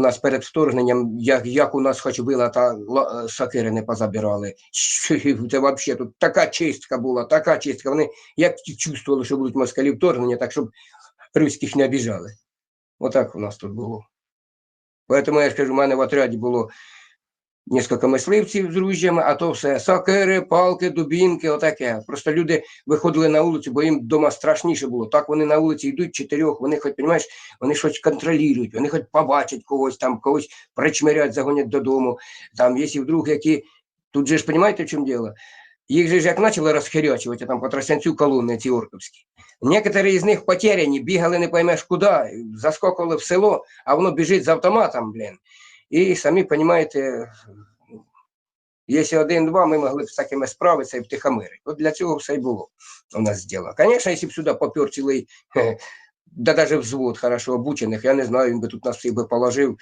У нас перед вторгненням, як, як у нас хоч била, та ла- сокири не позабирали. Це взагалі тут така чистка була, така чистка. Вони як чувствували, що будуть москалі вторгнення, так щоб руських не обіжали. Отак у нас тут було. Поэтому я ж кажу, у мене в отряді було кілька мисливців з ружжями, а то все сокири, палки, дубінки, отаке. Просто люди виходили на вулицю, бо їм вдома страшніше було. Так вони на вулиці йдуть чотирьох, вони хоч, розумієш, вони щось контролюють, вони хоч побачать когось там, когось причмирять, загонять додому. Там, якщо вдруг які. Тут же ж розумієте, в чому діло? Їх же ж як почали розхирячувати там по Тростянцю колони ці орковські. Некоторі з них потеряні, бігали не поймеш куди, заскокували в село, а воно біжить з автоматом, блін. І самі розумієте, якщо один-два, ми могли б з такими справитися і втихомирити. От для цього все й було у нас діло. Звісно, якщо б сюди попер цілий, да навіть взвод хорошо обучених, я не знаю, він би тут нас всіх би положив.